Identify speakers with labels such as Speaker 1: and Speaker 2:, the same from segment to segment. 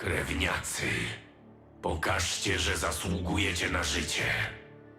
Speaker 1: Krewniacy, pokażcie, że zasługujecie na życie.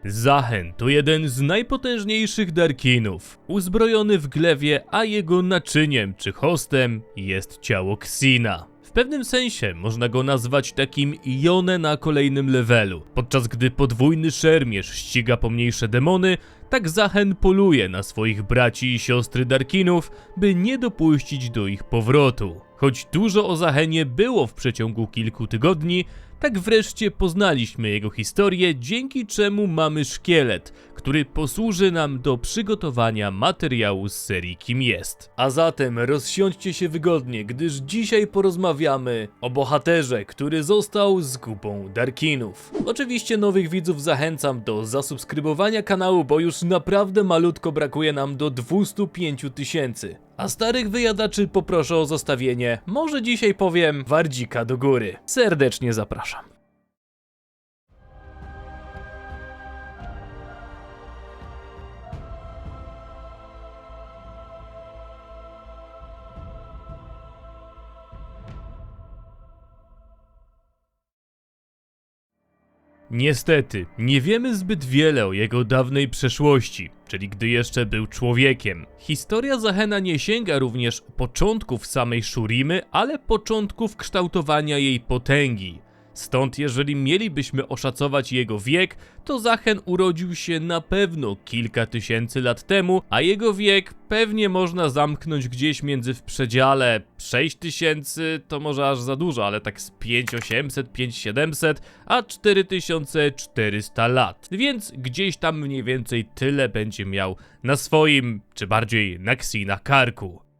Speaker 2: Zachen to jeden z najpotężniejszych Darkinów, uzbrojony w glewie, a jego naczyniem czy hostem jest ciało Ksina. W pewnym sensie można go nazwać takim Jone na kolejnym levelu. Podczas gdy podwójny szermierz ściga pomniejsze demony, tak Zachen poluje na swoich braci i siostry Darkinów, by nie dopuścić do ich powrotu. Choć dużo o Zachenie było w przeciągu kilku tygodni, tak wreszcie poznaliśmy jego historię, dzięki czemu mamy szkielet, który posłuży nam do przygotowania materiału z serii Kim jest. A zatem rozsiądźcie się wygodnie, gdyż dzisiaj porozmawiamy o bohaterze, który został zgubą Darkinów. Oczywiście nowych widzów zachęcam do zasubskrybowania kanału, bo już naprawdę malutko brakuje nam do 205 tysięcy. A starych wyjadaczy poproszę o zostawienie, może dzisiaj powiem, wardzika do góry. Serdecznie zapraszam. Niestety, nie wiemy zbyt wiele o jego dawnej przeszłości, czyli gdy jeszcze był człowiekiem. Historia Zachena nie sięga również początków samej Shurimy, ale początków kształtowania jej potęgi. Stąd jeżeli mielibyśmy oszacować jego wiek, to Zachen urodził się na pewno kilka tysięcy lat temu, a jego wiek pewnie można zamknąć gdzieś między w przedziale 6000, to może aż za dużo, ale tak z 5800, 5700, a 4400 lat. Więc gdzieś tam mniej więcej tyle będzie miał na swoim, czy bardziej na Ksina karku.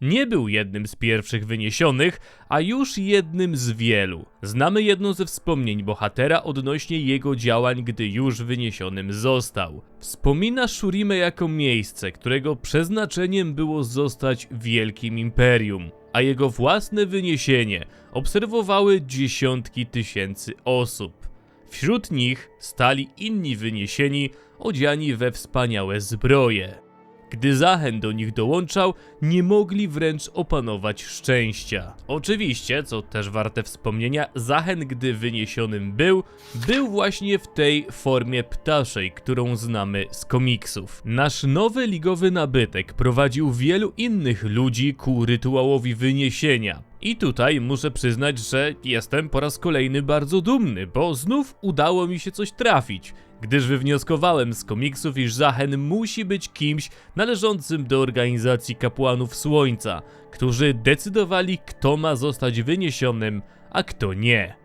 Speaker 2: Nie był jednym z pierwszych wyniesionych, a już jednym z wielu. Znamy jedno ze wspomnień bohatera odnośnie jego działań, gdy już wyniesionym został. Wspomina Shurimę jako miejsce, którego przeznaczeniem było zostać wielkim imperium, a jego własne wyniesienie obserwowały dziesiątki tysięcy osób. Wśród nich stali inni wyniesieni, odziani we wspaniałe zbroje. Gdy Zachen do nich dołączał, nie mogli wręcz opanować szczęścia. Oczywiście, co też warte wspomnienia, Zachen, gdy wyniesionym był, był właśnie w tej formie ptaszej, którą znamy z komiksów. Nasz nowy ligowy nabytek prowadził wielu innych ludzi ku rytuałowi wyniesienia. I tutaj muszę przyznać, że jestem po raz kolejny bardzo dumny, bo znów udało mi się coś trafić gdyż wywnioskowałem z komiksów, iż Zachen musi być kimś należącym do organizacji kapłanów Słońca, którzy decydowali, kto ma zostać wyniesionym, a kto nie.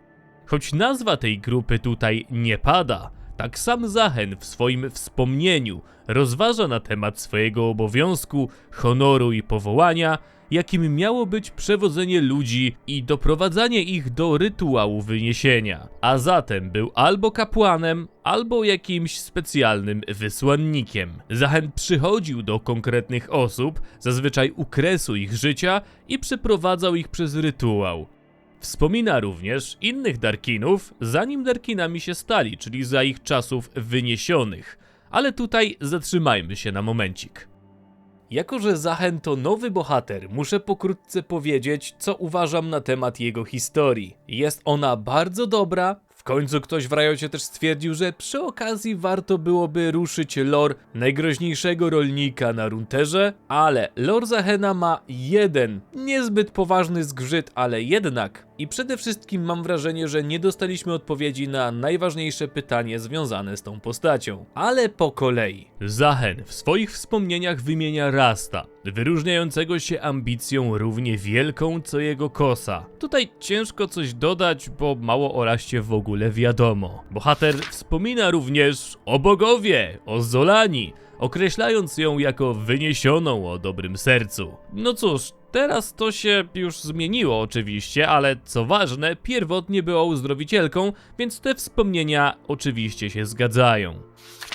Speaker 2: Choć nazwa tej grupy tutaj nie pada, tak sam Zachen w swoim wspomnieniu rozważa na temat swojego obowiązku, honoru i powołania, jakim miało być przewodzenie ludzi i doprowadzanie ich do rytuału wyniesienia. A zatem był albo kapłanem, albo jakimś specjalnym wysłannikiem. Zachen przychodził do konkretnych osób, zazwyczaj u kresu ich życia i przeprowadzał ich przez rytuał. Wspomina również innych Darkinów, zanim Darkinami się stali, czyli za ich czasów wyniesionych. Ale tutaj zatrzymajmy się na momencik. Jako, że Zachen to nowy bohater, muszę pokrótce powiedzieć, co uważam na temat jego historii. Jest ona bardzo dobra. W końcu ktoś w Rajocie też stwierdził, że przy okazji warto byłoby ruszyć lore najgroźniejszego rolnika na Runterze, ale lore Zachena ma jeden, niezbyt poważny zgrzyt, ale jednak. I przede wszystkim mam wrażenie, że nie dostaliśmy odpowiedzi na najważniejsze pytanie związane z tą postacią. Ale po kolei. Zachen w swoich wspomnieniach wymienia Rasta, wyróżniającego się ambicją równie wielką co jego kosa. Tutaj ciężko coś dodać, bo mało o Raście w ogóle wiadomo. Bohater wspomina również o bogowie, o Zolani, określając ją jako wyniesioną o dobrym sercu. No cóż, teraz to się już zmieniło oczywiście, ale co ważne, pierwotnie była uzdrowicielką, więc te wspomnienia oczywiście się zgadzają.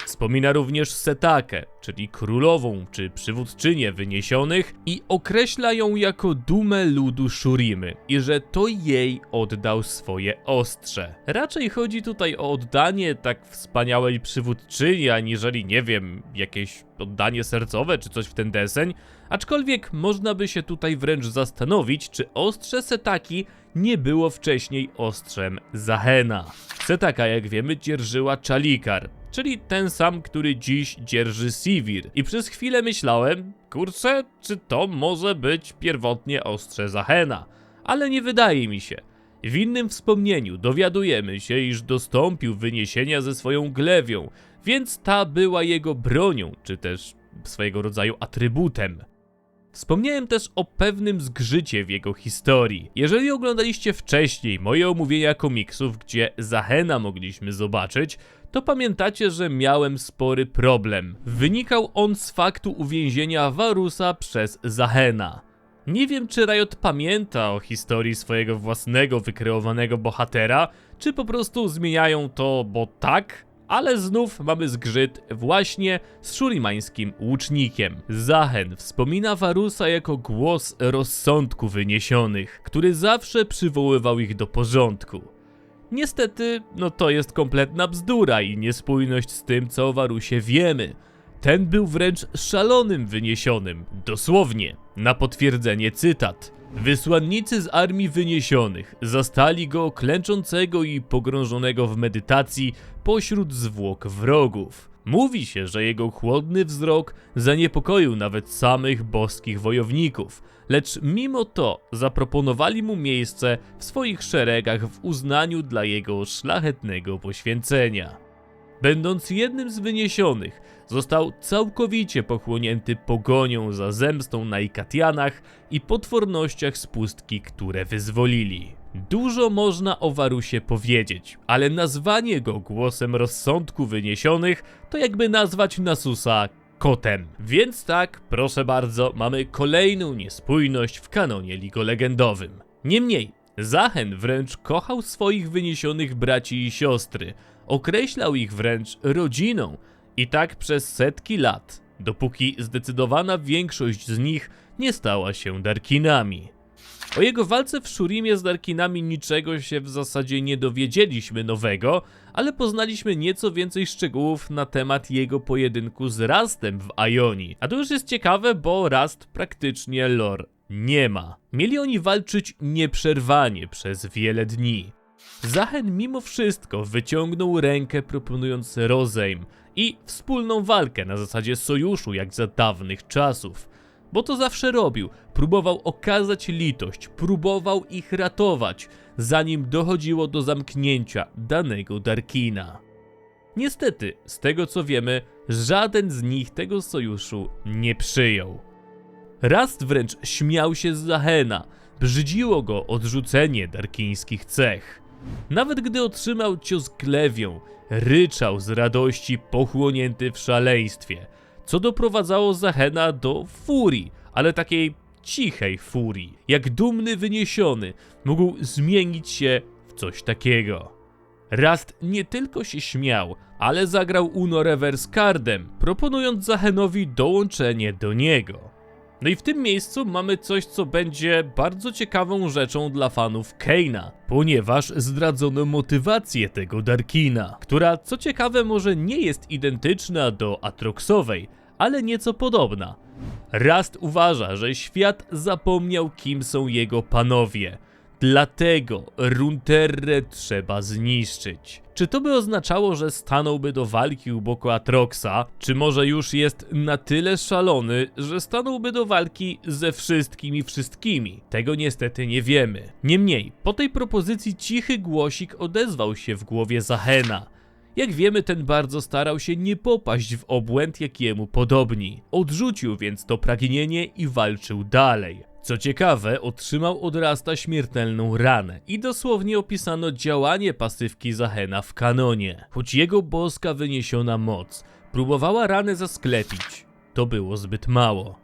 Speaker 2: Wspomina również Setakę, czyli królową czy przywódczynię wyniesionych i określa ją jako dumę ludu Shurimy i że to jej oddał swoje ostrze. Raczej chodzi tutaj o oddanie tak wspaniałej przywódczyni, aniżeli nie wiem, jakieś oddanie sercowe czy coś w ten deseń, Aczkolwiek można by się tutaj wręcz zastanowić, czy ostrze Setaki nie było wcześniej ostrzem Zahena. Setaka, jak wiemy, dzierżyła Chalikar, czyli ten sam, który dziś dzierży Sivir. I przez chwilę myślałem, kurczę, czy to może być pierwotnie ostrze Zahena, ale nie wydaje mi się. W innym wspomnieniu dowiadujemy się, iż dostąpił wyniesienia ze swoją glewią, więc ta była jego bronią, czy też swojego rodzaju atrybutem. Wspomniałem też o pewnym zgrzycie w jego historii. Jeżeli oglądaliście wcześniej moje omówienia komiksów, gdzie Zahena mogliśmy zobaczyć, to pamiętacie, że miałem spory problem. Wynikał on z faktu uwięzienia Varusa przez Zahena. Nie wiem, czy Riot pamięta o historii swojego własnego wykreowanego bohatera, czy po prostu zmieniają to, bo tak, ale znów mamy zgrzyt właśnie z szurimańskim łucznikiem. Zachen wspomina Varusa jako głos rozsądku wyniesionych, który zawsze przywoływał ich do porządku. Niestety, no to jest kompletna bzdura i niespójność z tym, co o Varusie wiemy. Ten był wręcz szalonym wyniesionym, dosłownie. Na potwierdzenie cytat. Wysłannicy z armii wyniesionych zastali go klęczącego i pogrążonego w medytacji pośród zwłok wrogów. Mówi się, że jego chłodny wzrok zaniepokoił nawet samych boskich wojowników, lecz mimo to zaproponowali mu miejsce w swoich szeregach w uznaniu dla jego szlachetnego poświęcenia. Będąc jednym z wyniesionych, został całkowicie pochłonięty pogonią za zemstą na Ikatianach i potwornościach z pustki, które wyzwolili. Dużo można o Warusie powiedzieć, ale nazwanie go głosem rozsądku wyniesionych to jakby nazwać Nasusa kotem. Więc tak, proszę bardzo, mamy kolejną niespójność w kanonie ligolegendowym. Niemniej, Zachen wręcz kochał swoich wyniesionych braci i siostry, określał ich wręcz rodziną i tak przez setki lat, dopóki zdecydowana większość z nich nie stała się Darkinami. O jego walce w Shurimie z Darkinami niczego się w zasadzie nie dowiedzieliśmy nowego, ale poznaliśmy nieco więcej szczegółów na temat jego pojedynku z Rastem w Ioni. A to już jest ciekawe, bo Rast praktycznie lore nie ma. Mieli oni walczyć nieprzerwanie przez wiele dni. Zachen mimo wszystko wyciągnął rękę proponując rozejm i wspólną walkę na zasadzie sojuszu jak za dawnych czasów. Bo to zawsze robił, próbował okazać litość, próbował ich ratować, zanim dochodziło do zamknięcia danego Darkina. Niestety, z tego co wiemy, żaden z nich tego sojuszu nie przyjął. Rast wręcz śmiał się z Zahena, brzydziło go odrzucenie darkińskich cech. Nawet gdy otrzymał cios glewią, ryczał z radości pochłonięty w szaleństwie, co doprowadzało Zahena do furii, ale takiej cichej furii. Jak dumny wyniesiony mógł zmienić się w coś takiego. Rast nie tylko się śmiał, ale zagrał Uno Reverse Cardem, proponując Zahenowi dołączenie do niego. No i w tym miejscu mamy coś, co będzie bardzo ciekawą rzeczą dla fanów Keina, ponieważ zdradzono motywację tego Darkina, która co ciekawe może nie jest identyczna do Atroxowej, ale nieco podobna. Rast uważa, że świat zapomniał kim są jego panowie. Dlatego Runterrę trzeba zniszczyć. Czy to by oznaczało, że stanąłby do walki u boku Atroxa, czy może już jest na tyle szalony, że stanąłby do walki ze wszystkimi wszystkimi? Tego niestety nie wiemy. Niemniej, po tej propozycji cichy głosik odezwał się w głowie Zahena. Jak wiemy, ten bardzo starał się nie popaść w obłęd jakiemu podobni. Odrzucił więc to pragnienie i walczył dalej. Co ciekawe, otrzymał od Rasta śmiertelną ranę i dosłownie opisano działanie pasywki Zahena w kanonie. Choć jego boska wyniesiona moc próbowała ranę zasklepić, to było zbyt mało.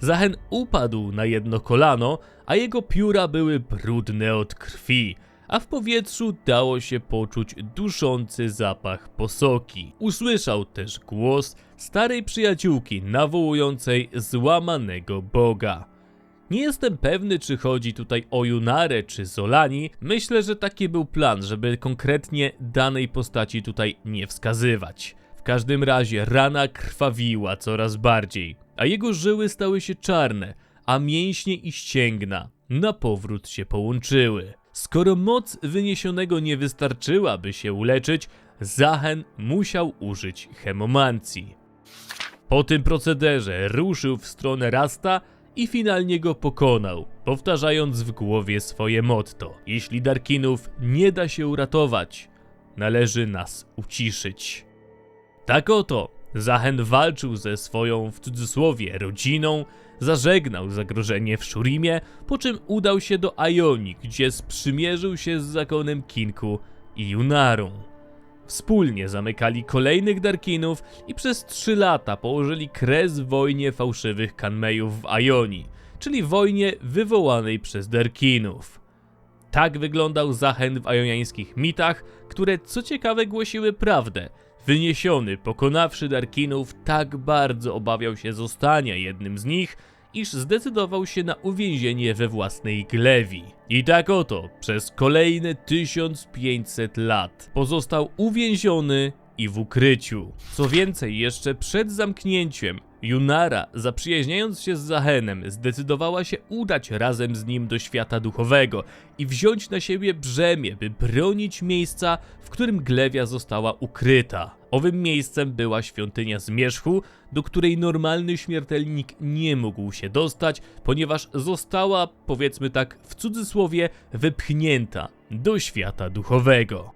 Speaker 2: Zachen upadł na jedno kolano, a jego pióra były brudne od krwi, a w powietrzu dało się poczuć duszący zapach posoki. Usłyszał też głos starej przyjaciółki nawołującej złamanego boga. Nie jestem pewny, czy chodzi tutaj o Junarę czy Zolani. Myślę, że taki był plan, żeby konkretnie danej postaci tutaj nie wskazywać. W każdym razie rana krwawiła coraz bardziej. a jego żyły stały się czarne, a mięśnie i ścięgna na powrót się połączyły. Skoro moc wyniesionego nie wystarczyła, by się uleczyć, Zachen musiał użyć hemomancji. Po tym procederze ruszył w stronę Rasta i finalnie go pokonał, powtarzając w głowie swoje motto: Jeśli Darkinów nie da się uratować, należy nas uciszyć. Tak oto Zachen walczył ze swoją, w cudzysłowie, rodziną, zażegnał zagrożenie w Shurimie, po czym udał się do Ioni, gdzie sprzymierzył się z zakonem Kinku i Junarą. Wspólnie zamykali kolejnych Darkinów i przez trzy lata położyli kres wojnie fałszywych Kanmejów w Ioni, czyli wojnie wywołanej przez Darkinów. Tak wyglądał Zachen w ajoniańskich mitach, które co ciekawe głosiły prawdę. Wyniesiony, pokonawszy Darkinów, tak bardzo obawiał się zostania jednym z nich, iż zdecydował się na uwięzienie we własnej glewi. I tak oto, przez kolejne 1500 lat pozostał uwięziony i w ukryciu. Co więcej, jeszcze przed zamknięciem, Junara, zaprzyjaźniając się z Zahenem, zdecydowała się udać razem z nim do świata duchowego i wziąć na siebie brzemię, by bronić miejsca, w którym Glewia została ukryta. Owym miejscem była świątynia Zmierzchu, do której normalny śmiertelnik nie mógł się dostać, ponieważ została, powiedzmy tak w cudzysłowie, wypchnięta do świata duchowego.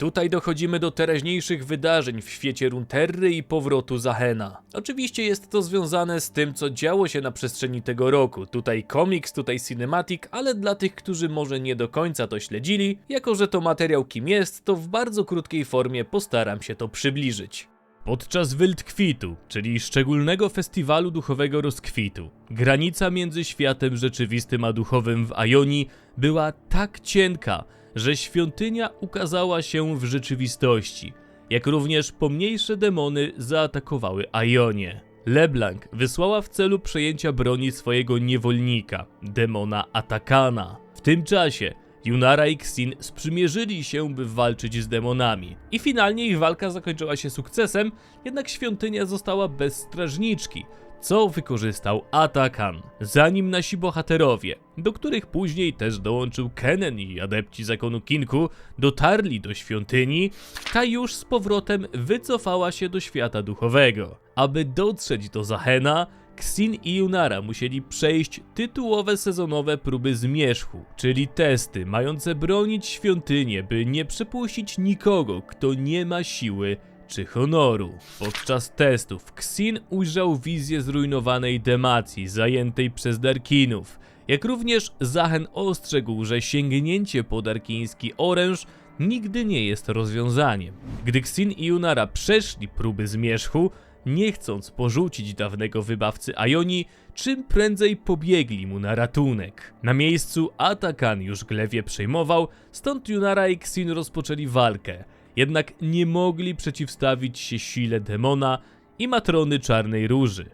Speaker 2: Tutaj dochodzimy do teraźniejszych wydarzeń w świecie Runterry i powrotu Zahena. Oczywiście jest to związane z tym, co działo się na przestrzeni tego roku. Tutaj komiks, tutaj cinematic, ale dla tych, którzy może nie do końca to śledzili, jako że to materiał kim jest, to w bardzo krótkiej formie postaram się to przybliżyć. Podczas Wildkwitu, czyli szczególnego festiwalu duchowego rozkwitu, granica między światem rzeczywistym a duchowym w Ajonii była tak cienka, że świątynia ukazała się w rzeczywistości, jak również pomniejsze demony zaatakowały Aionię. LeBlanc wysłała w celu przejęcia broni swojego niewolnika, demona Atakana. W tym czasie Junara i Xin sprzymierzyli się, by walczyć z demonami. I finalnie ich walka zakończyła się sukcesem, jednak świątynia została bez strażniczki, co wykorzystał Atakan. Zanim nasi bohaterowie, do których później też dołączył Kenen i adepci zakonu Kinku, dotarli do świątyni, ta już z powrotem wycofała się do świata duchowego. Aby dotrzeć do Zahena, Xin i Junara musieli przejść tytułowe sezonowe próby zmierzchu, czyli testy mające bronić świątynię, by nie przepuścić nikogo, kto nie ma siły czy honoru. Podczas testów Xin ujrzał wizję zrujnowanej Demacji zajętej przez Darkinów, jak również Zachen ostrzegł, że sięgnięcie po darkiński oręż nigdy nie jest rozwiązaniem. Gdy Xin i Junara przeszli próby zmierzchu, nie chcąc porzucić dawnego wybawcy Aioni, czym prędzej pobiegli mu na ratunek. Na miejscu Atakan już glewie przejmował, stąd Junara i Xin rozpoczęli walkę, jednak nie mogli przeciwstawić się sile demona i matrony czarnej róży.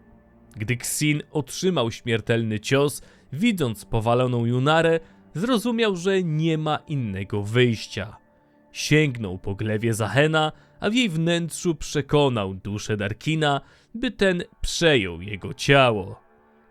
Speaker 2: Gdy Xin otrzymał śmiertelny cios, widząc powaloną Junarę, zrozumiał, że nie ma innego wyjścia. Sięgnął po glewie Zahena, a w jej wnętrzu przekonał duszę Darkina, by ten przejął jego ciało.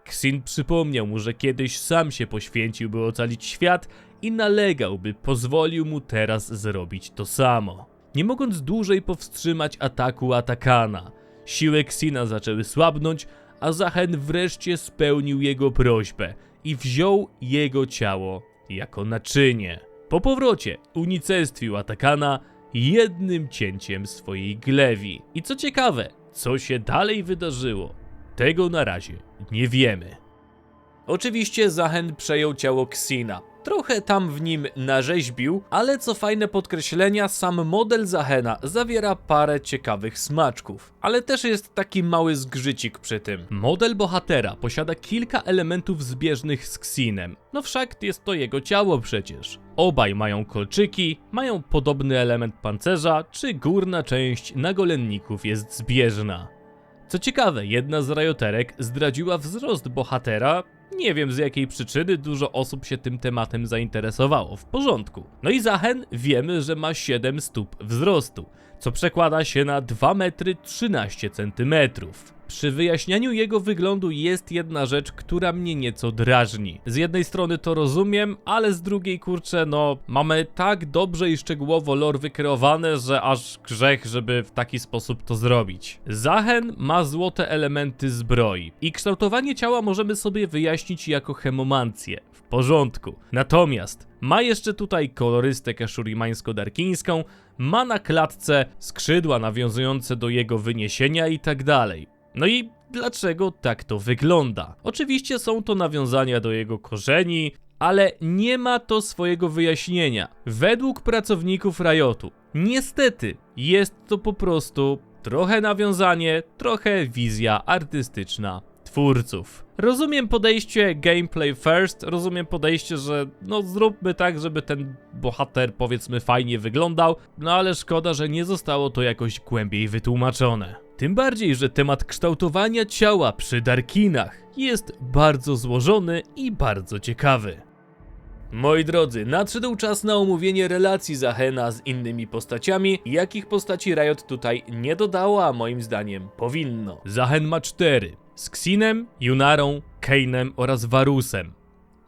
Speaker 2: Xin przypomniał mu, że kiedyś sam się poświęcił, by ocalić świat i nalegał, by pozwolił mu teraz zrobić to samo. Nie mogąc dłużej powstrzymać ataku Atakana, siły Xina zaczęły słabnąć, a Zachen wreszcie spełnił jego prośbę i wziął jego ciało jako naczynie. Po powrocie unicestwił Atakana jednym cięciem swojej glewi. I co ciekawe, co się dalej wydarzyło, tego na razie nie wiemy. Oczywiście Zachen przejął ciało Xina. Trochę tam w nim narzeźbił, ale co fajne podkreślenia, sam model Zahena zawiera parę ciekawych smaczków. Ale też jest taki mały zgrzycik przy tym. Model bohatera posiada kilka elementów zbieżnych z Xinem. No wszak jest to jego ciało przecież. Obaj mają kolczyki, mają podobny element pancerza, czy górna część nagolenników jest zbieżna. Co ciekawe, jedna z rajoterek zdradziła wzrost bohatera. Nie wiem z jakiej przyczyny dużo osób się tym tematem zainteresowało. W porządku. No i Zachen wiemy, że ma 7 stóp wzrostu, co przekłada się na 2 metry 13 centymetrów. Przy wyjaśnianiu jego wyglądu jest jedna rzecz, która mnie nieco drażni. Z jednej strony to rozumiem, ale z drugiej kurczę, no mamy tak dobrze i szczegółowo lore wykreowane, że aż grzech, żeby w taki sposób to zrobić. Zachen ma złote elementy zbroi i kształtowanie ciała możemy sobie wyjaśnić jako hemomancję. W porządku. Natomiast ma jeszcze tutaj kolorystykę szurimańsko-darkińską, ma na klatce skrzydła nawiązujące do jego wyniesienia i tak dalej. No i dlaczego tak to wygląda? Oczywiście są to nawiązania do jego korzeni, ale nie ma to swojego wyjaśnienia. Według pracowników Riotu, niestety, jest to po prostu trochę nawiązanie, trochę wizja artystyczna twórców. Rozumiem podejście gameplay first, rozumiem podejście, że no zróbmy tak, żeby ten bohater powiedzmy fajnie wyglądał, no ale szkoda, że nie zostało to jakoś głębiej wytłumaczone. Tym bardziej, że temat kształtowania ciała przy Darkinach jest bardzo złożony i bardzo ciekawy. Moi drodzy, nadszedł czas na omówienie relacji Zachena z innymi postaciami, jakich postaci Riot tutaj nie dodała, a moim zdaniem powinno. Zachen ma cztery. Z Xinem, Junarą, Kainem oraz Varusem.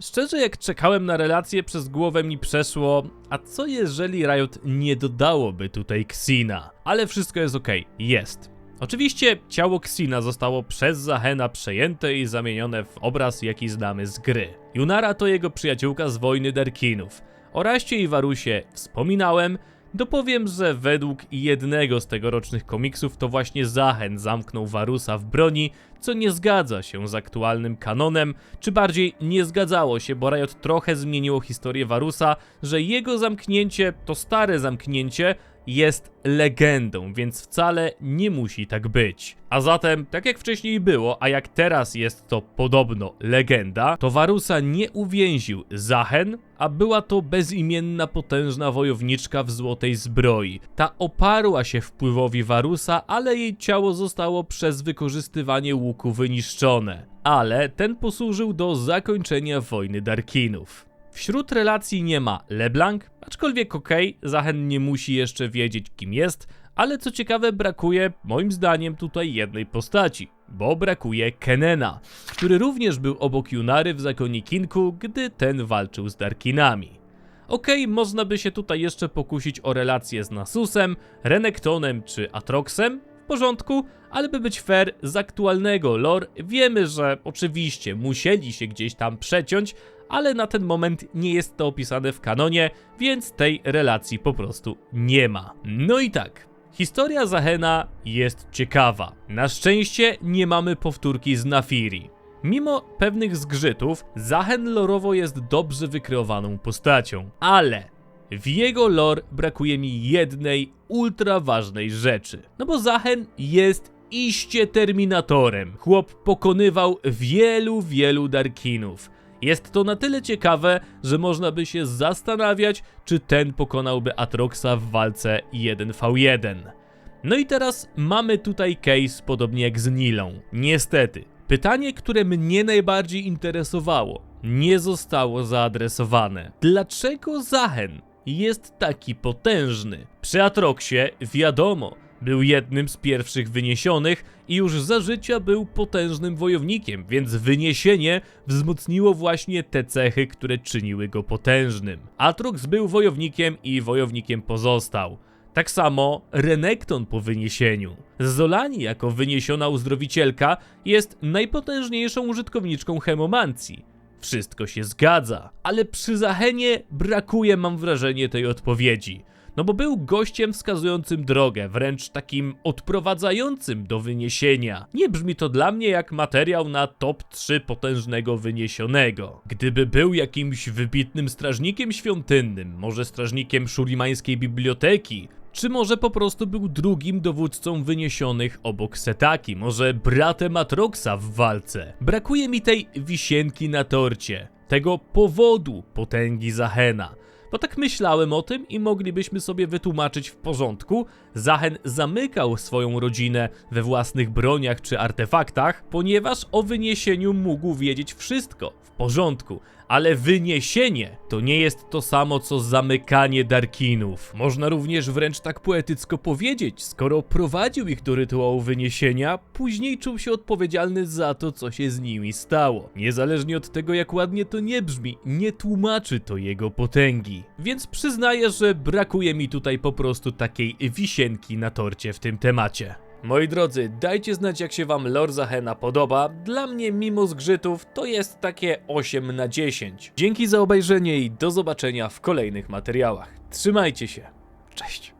Speaker 2: Szczerze, jak czekałem na relację, przez głowę mi przeszło, a co jeżeli Riot nie dodałoby tutaj Xina? Ale wszystko jest ok, jest. Oczywiście ciało Xina zostało przez Zahena przejęte i zamienione w obraz, jaki znamy z gry. Junara to jego przyjaciółka z wojny Darkinów. O Raście i Warusie wspominałem, dopowiem, że według jednego z tegorocznych komiksów to właśnie Zahen zamknął Warusa w broni, co nie zgadza się z aktualnym kanonem, czy bardziej nie zgadzało się, bo Riot trochę zmieniło historię Warusa, że jego zamknięcie to stare zamknięcie, jest legendą, więc wcale nie musi tak być. A zatem, tak jak wcześniej było, a jak teraz jest to podobno legenda, to Warusa nie uwięził Zachen, a była to bezimienna potężna wojowniczka w złotej zbroi. Ta oparła się wpływowi Warusa, ale jej ciało zostało przez wykorzystywanie łuku wyniszczone. Ale ten posłużył do zakończenia wojny Darkinów. Wśród relacji nie ma LeBlanc, aczkolwiek okej, Zachen nie musi jeszcze wiedzieć kim jest, ale co ciekawe brakuje moim zdaniem tutaj jednej postaci, bo brakuje Kenena, który również był obok Junary w zakonie Kinku, gdy ten walczył z Darkinami. Okej, można by się tutaj jeszcze pokusić o relację z Nasusem, Renektonem czy Atroxem, w porządku, ale by być fair, z aktualnego lore wiemy, że oczywiście musieli się gdzieś tam przeciąć, ale na ten moment nie jest to opisane w kanonie, więc tej relacji po prostu nie ma. No i tak. Historia Zahena jest ciekawa. Na szczęście nie mamy powtórki z Nafiri. Mimo pewnych zgrzytów, Zahen lorowo jest dobrze wykreowaną postacią, ale w jego lore brakuje mi jednej ultra ważnej rzeczy. No bo Zachen jest iście terminatorem. Chłop pokonywał wielu, wielu Darkinów. Jest to na tyle ciekawe, że można by się zastanawiać, czy ten pokonałby Atroxa w walce 1v1. No i teraz mamy tutaj case podobnie jak z Nilą. Niestety, pytanie, które mnie najbardziej interesowało, nie zostało zaadresowane. Dlaczego Zachen jest taki potężny? Przy Atroxie wiadomo, był jednym z pierwszych wyniesionych i już za życia był potężnym wojownikiem, więc wyniesienie wzmocniło właśnie te cechy, które czyniły go potężnym. Atrox był wojownikiem i wojownikiem pozostał. Tak samo Renekton po wyniesieniu. Zolani jako wyniesiona uzdrowicielka jest najpotężniejszą użytkowniczką hemomancji. Wszystko się zgadza, ale przy Zachenie brakuje mam wrażenie tej odpowiedzi. No bo był gościem wskazującym drogę, wręcz takim odprowadzającym do wyniesienia. Nie brzmi to dla mnie jak materiał na top 3 potężnego wyniesionego. Gdyby był jakimś wybitnym strażnikiem świątynnym, może strażnikiem szurimańskiej biblioteki, czy może po prostu był drugim dowódcą wyniesionych obok Setaki, może bratem Atroxa w walce. Brakuje mi tej wisienki na torcie, tego powodu potęgi Zahena. Bo tak myślałem o tym i moglibyśmy sobie wytłumaczyć w porządku. Zachen zamykał swoją rodzinę we własnych broniach czy artefaktach, ponieważ o wyniesieniu mógł wiedzieć wszystko. Porządku. ale wyniesienie to nie jest to samo co zamykanie Darkinów. Można również wręcz tak poetycko powiedzieć, skoro prowadził ich do rytuału wyniesienia, później czuł się odpowiedzialny za to, co się z nimi stało. Niezależnie od tego, jak ładnie to nie brzmi, nie tłumaczy to jego potęgi. Więc przyznaję, że brakuje mi tutaj po prostu takiej wisienki na torcie w tym temacie. Moi drodzy, dajcie znać jak się wam Lord Zahena podoba. Dla mnie mimo zgrzytów to jest takie 8 na 10. Dzięki za obejrzenie i do zobaczenia w kolejnych materiałach. Trzymajcie się. Cześć.